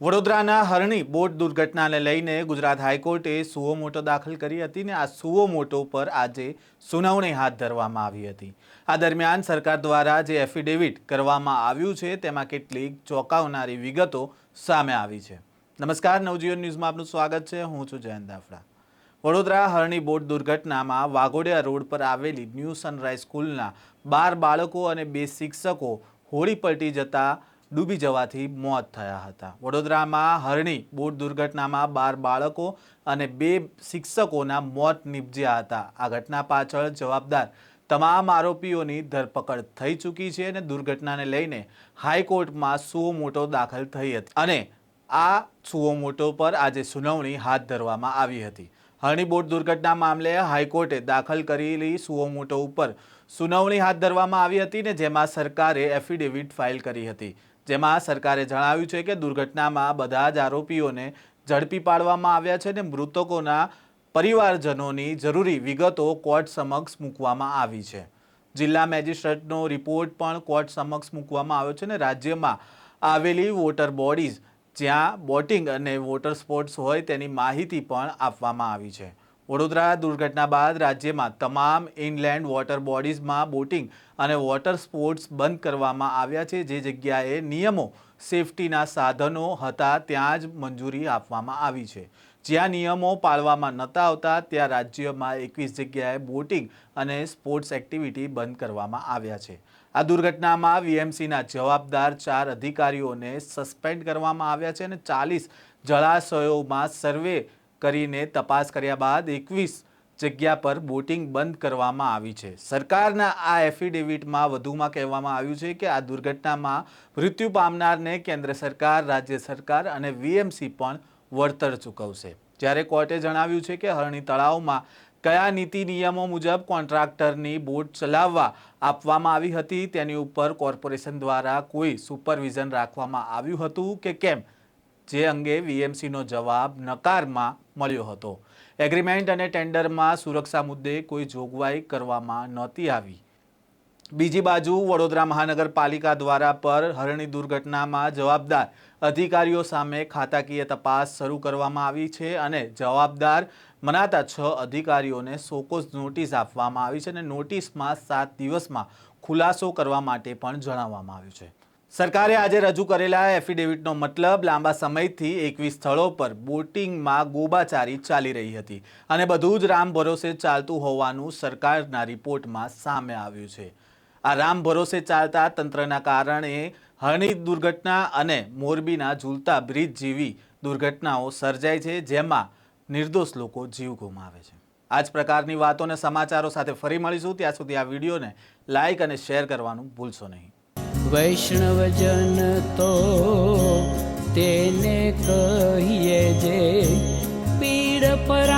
વડોદરાના હરણી બોટ દુર્ઘટનાને લઈને ગુજરાત હાઈકોર્ટે સુઓ મોટો દાખલ કરી હતી ને આ સુઓ મોટો પર આજે સુનાવણી હાથ ધરવામાં આવી હતી. આ દરમિયાન સરકાર દ્વારા જે એફિડેવિટ કરવામાં આવ્યું છે, તેમાં કેટલીક ચોંકાવનારી વિગતો સામે આવી છે. નમસ્કાર, નવજીવન ન્યૂઝમાં આપનું સ્વાગત છે. હું છું જયંત દાફડા. વડોદરા હરણી બોટ દુર્ઘટનામાં વાઘોડિયા રોડ પર આવેલી ન્યૂ સનરાઈઝ સ્કૂલના બાર બાળકો અને બે શિક્ષકો હોળી પલટી જતા ડૂબી જવાથી મોત થયા હતા. વડોદરામાં હરણી બોટ દુર્ઘટનામાં બાર બાળકો અને બે શિક્ષકોના મોત નિપજ્યા હતા. આ ઘટના પાછળ જવાબદાર તમામ આરોપીઓની ધરપકડ થઈ ચૂકી છે અને દુર્ઘટનાને લઈને હાઈકોર્ટમાં સુઓ મોટો દાખલ થઈ હતી. અને આ સુઓ મોટો પર આજે સુનાવણી હાથ ધરવામાં આવી હતી. હરણી બોટ દુર્ઘટના મામલે હાઈકોર્ટે દાખલ કરેલી સુઓમોટો ઉપર સુનાવણી હાથ ધરવામાં આવી હતી ને જેમાં સરકારે એફિડેવિટ ફાઇલ કરી હતી. જેમાં સરકારે જણાવ્યું છે કે દુર્ઘટનામાં બધા જ આરોપીઓને ઝડપી પાડવામાં આવ્યા છે ને મૃતકોના પરિવારજનોની જરૂરી વિગતો કોર્ટ સમક્ષ મૂકવામાં આવી છે. જિલ્લા મેજિસ્ટ્રેટનો રિપોર્ટ પણ કોર્ટ સમક્ષ મૂકવામાં આવ્યો છે ને રાજ્યમાં આવેલી વોટર બોડીઝ જ્યાં બોટિંગ અને વોટર સ્પોર્ટ્સ હોય તેની માહિતી પણ આપવામાં આવી છે. વડોદરા દુર્ઘટના બાદ રાજ્યમાં તમામ ઇનલેન્ડ વોટર બોડીઝમાં બોટિંગ અને વોટર સ્પોર્ટ્સ બંધ કરવામાં આવ્યા છે. જે જગ્યાએ નિયમો, સેફટીના સાધનો હતા, ત્યાં જ મંજૂરી આપવામાં આવી છે. જ્યાં નિયમો પાળવામાં નહોતા આવતા, ત્યાં રાજ્યમાં એકવીસ જગ્યાએ બોટિંગ અને સ્પોર્ટ્સ એક્ટિવિટી બંધ કરવામાં આવ્યા છે. આ દુર્ઘટનામાં વીએમસીના જવાબદાર ચાર અધિકારીઓને સસ્પેન્ડ કરવામાં આવ્યા છે અને ચાલીસ જળાશયોમાં સર્વે કરીને તપાસ કર્યા બાદ એકવીસ જગ્યા પર બોટિંગ બંધ કરવામાં આવી છે. સરકારના આ એફિડેવિટમાં વધુમાં કહેવામાં આવ્યું છે કે આ દુર્ઘટનામાં મૃત્યુ પામનારને કેન્દ્ર સરકાર, રાજ્ય સરકાર અને વીએમસી પણ વળતર ચૂકવશે. જ્યારે કોર્ટે જણાવ્યું છે કે હરણી તળાવમાં કયા નીતિ નિયમો મુજબ કોન્ટ્રાક્ટરની બોટ ચલાવવા આપવામાં આવી હતી તેની ઉપર કોર્પોરેશન દ્વારા કોઈ સુપરવિઝન રાખવામાં આવ્યું હતું કે કેમ? જે અંગે વીએમસીનો જવાબ નકારમાં મળ્યો હતો. એગ્રીમેન્ટ અને ટેન્ડરમાં સુરક્ષા મુદ્દે કોઈ જોગવાઈ કરવામાં નહોતી આવી. બીજી બાજુ વડોદરા મહાનગરપાલિકા દ્વારા પર હરણી દુર્ઘટનામાં જવાબદાર અધિકારીઓ સામે ખાતાકીય તપાસ શરૂ કરવામાં આવી છે અને જવાબદાર મનાતા છ અધિકારીઓને સોકોઝ નોટિસ આપવામાં આવી છે અને નોટિસમાં સાત દિવસમાં ખુલાસો કરવા માટે પણ જણાવવામાં આવ્યું છે. સરકારે આજે રજૂ કરેલા એફિડેવિટનો મતલબ લાંબા સમયથી એકવીસ સ્થળો પર બોટિંગમાં ગોબાચારી ચાલી રહી હતી અને બધું જ રામ ભરોસે ચાલતું હોવાનું સરકારના રિપોર્ટમાં સામે આવ્યું છે. આ રામ ભરોસે ચાલતા તંત્રના કારણે હણિત દુર્ઘટના અને મોરબીના ઝૂલતા બ્રિજ જેવી દુર્ઘટનાઓ સર્જાય છે, જેમાં નિર્દોષ લોકો જીવ ગુમાવે છે. આ જ પ્રકારની વાતોને સમાચારો સાથે ફરી મળીશું. ત્યાં સુધી આ વિડીયોને લાઇક અને શેર કરવાનું ભૂલશો નહીં. વૈષ્ણવજન તો તેને કહીએ જે પીડ પર